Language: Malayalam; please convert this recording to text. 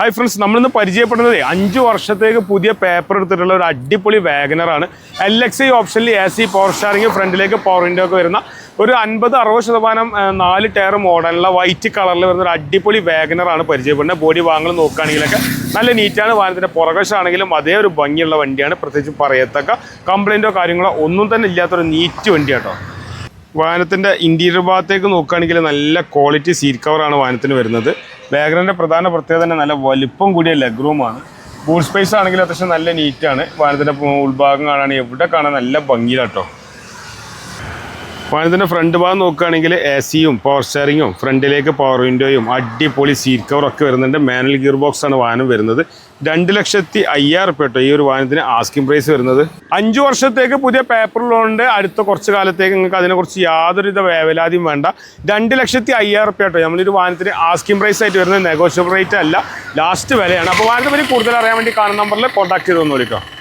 ഹായ് ഫ്രണ്ട്സ് നമ്മളിന്ന് പരിചയപ്പെടുന്നത് അഞ്ച് വർഷത്തേക്ക് പുതിയ പേപ്പർ എടുത്തിട്ടുള്ള ഒരു അടിപൊളി വാഗനറാണ് എൽ എക്സ് ഐ ഓപ്ഷനിൽ എ സി പവർ സ്റ്റാറിങ് ഫ്രണ്ടിലേക്ക് പവർ വിൻഡോ ഒക്കെ വരുന്ന ഒരു അൻപത് അറുപത് ശതമാനം നാല് ടയർ മോഡലുള്ള വൈറ്റ് കളറിൽ വരുന്ന ഒരു അടിപൊളി വാഗനറാണ് പരിചയപ്പെടുന്നത്. ബോഡി വാങ്ങൽ നോക്കുകയാണെങ്കിലൊക്കെ നല്ല നീറ്റാണ് വാഹനത്തിന്റെ പുറകശാണെങ്കിലും അതേ ഒരു ഭംഗിയുള്ള വണ്ടിയാണ്. പ്രത്യേകിച്ച് പറയത്തക്ക കംപ്ലൈന്റോ കാര്യങ്ങളോ ഒന്നും തന്നെ ഇല്ലാത്തൊരു നീറ്റ് വണ്ടി കേട്ടോ. വാഹനത്തിന്റെ ഇന്റീരിയർ ഭാഗത്തേക്ക് നോക്കുകയാണെങ്കിൽ നല്ല ക്വാളിറ്റി സീറ്റ് കവറാണ് വാഹനത്തിന് വരുന്നത്. വാഗനറിന്റെ പ്രധാന പ്രത്യേകത തന്നെ നല്ല വലിപ്പം കൂടിയ ലെഗ് റൂമാണ് ബൂട്ട് സ്പേസ് ആണെങ്കിൽ അത്യാവശ്യം നല്ല നീറ്റാണ് വാഹനത്തിന്റെ ഉൾഭാഗം കാണുകയാണെങ്കിൽ എവിടെ കാണാൻ നല്ല ഭംഗിയിലാട്ടോ. വാഹനത്തിന്റെ ഫ്രണ്ട് ഭാഗം നോക്കുകയാണെങ്കിൽ എ സിയും പവർ സ്റ്റാറിങ്ങും ഫ്രണ്ടിലേക്ക് പവർ വിൻഡോയും അടിപൊളി സീറ്റ് കവറൊക്കെ വരുന്നുണ്ട്. മാനുവൽ ഗിയർ ബോക്സ് ആണ് വാഹനം വരുന്നത്. രണ്ട് ലക്ഷത്തി അയ്യായിരം റുപ്യ കേട്ടോ ഈ ഒരു വാഹനത്തിന് ആസ്കിംഗ് പ്രൈസ് വരുന്നത്. അഞ്ച് വർഷത്തേക്ക് പുതിയ പേപ്പർ ലോൺ ഉണ്ട് അടുത്ത കുറച്ച് കാലത്തേക്ക് നിങ്ങൾക്ക് അതിനെക്കുറിച്ച് യാതൊരുവിധ വേവലാതിയും വേണ്ട. രണ്ട് ലക്ഷത്തി അയ്യായിരം റുപ്യ കേട്ടോ നമ്മളൊരു വാഹനത്തിന് ആസ്കിംഗ് പ്രൈസ് ആയിട്ട് വരുന്നത്. നെഗോഷ്യബിൾ റേറ്റ് അല്ല. ലാസ്റ്റ് വിലയാണ്. അപ്പോൾ വാഹനത്തെ പറ്റി കൂടുതൽ അറിയാൻ വേണ്ടി കാണുന്ന നമ്പറിൽ കോൺടാക്ട് ചെയ്ത് ഒന്ന് വിളിക്കാം